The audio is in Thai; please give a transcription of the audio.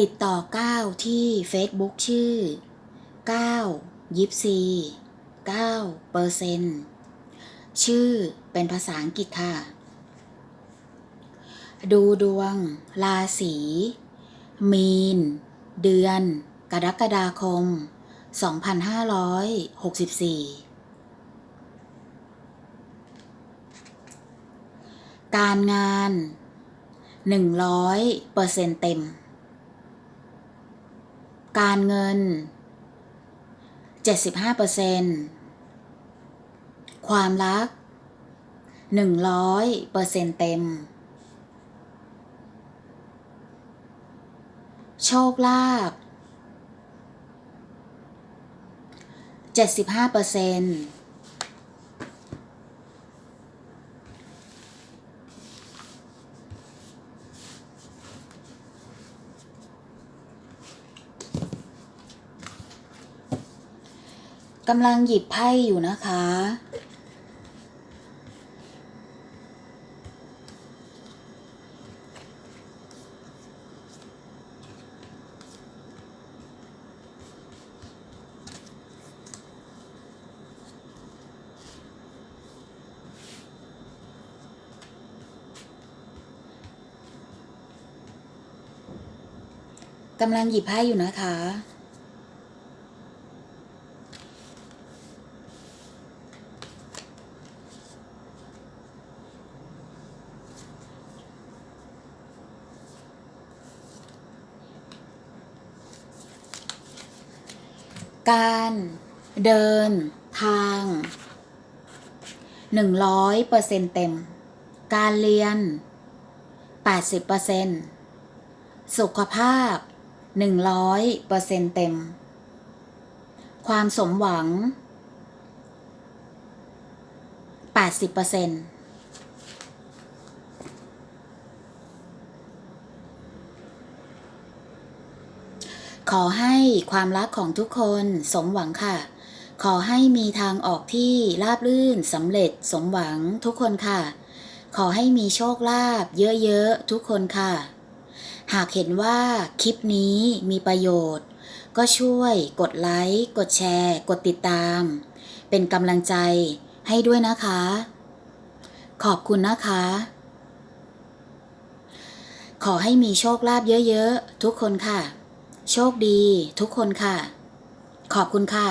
ติดต่อ9ที่ Facebook ชื่อ9ยิปซี9เปอร์เซนชื่อเป็นภาษาอังกฤษค่ะ ดูดวง ราศี มีน เดือน กรกฎาคม 2564 การงาน 100เปอร์เซ็นเต็ม การเงิน 75%ความรัก 100%เต็ม โชคลาภ75%เปอร์เซ็น กำลังหยิบไพ่อยู่นะคะ กำลังหยิบไพ่อยู่นะคะ การเดินทางหนึ่งร้อยเปอร์เซ็นเต็ม การเรียนแปดสิบเปอร์เซ็นสุขภาพหนึ่งร้อยเปอร์เซ็นเต็ม ความสมหวังแปดสิบเปอร์เซ็นต์ ขอให้ความรักของทุกคนสมหวังค่ะ ขอให้มีทางออกที่ราบรื่นสำเร็จสมหวังทุกคนค่ะ ขอให้มีโชคลาภเยอะๆทุกคนค่ะ หากเห็นว่าคลิปนี้มีประโยชน์ ก็ช่วยกดไลค์ กดแชร์ กดติดตาม เป็นกำลังใจให้ด้วยนะคะ ขอบคุณนะคะ ขอให้มีโชคลาภเยอะๆทุกคนค่ะ โชคดีทุกคนค่ะ ขอบคุณค่ะ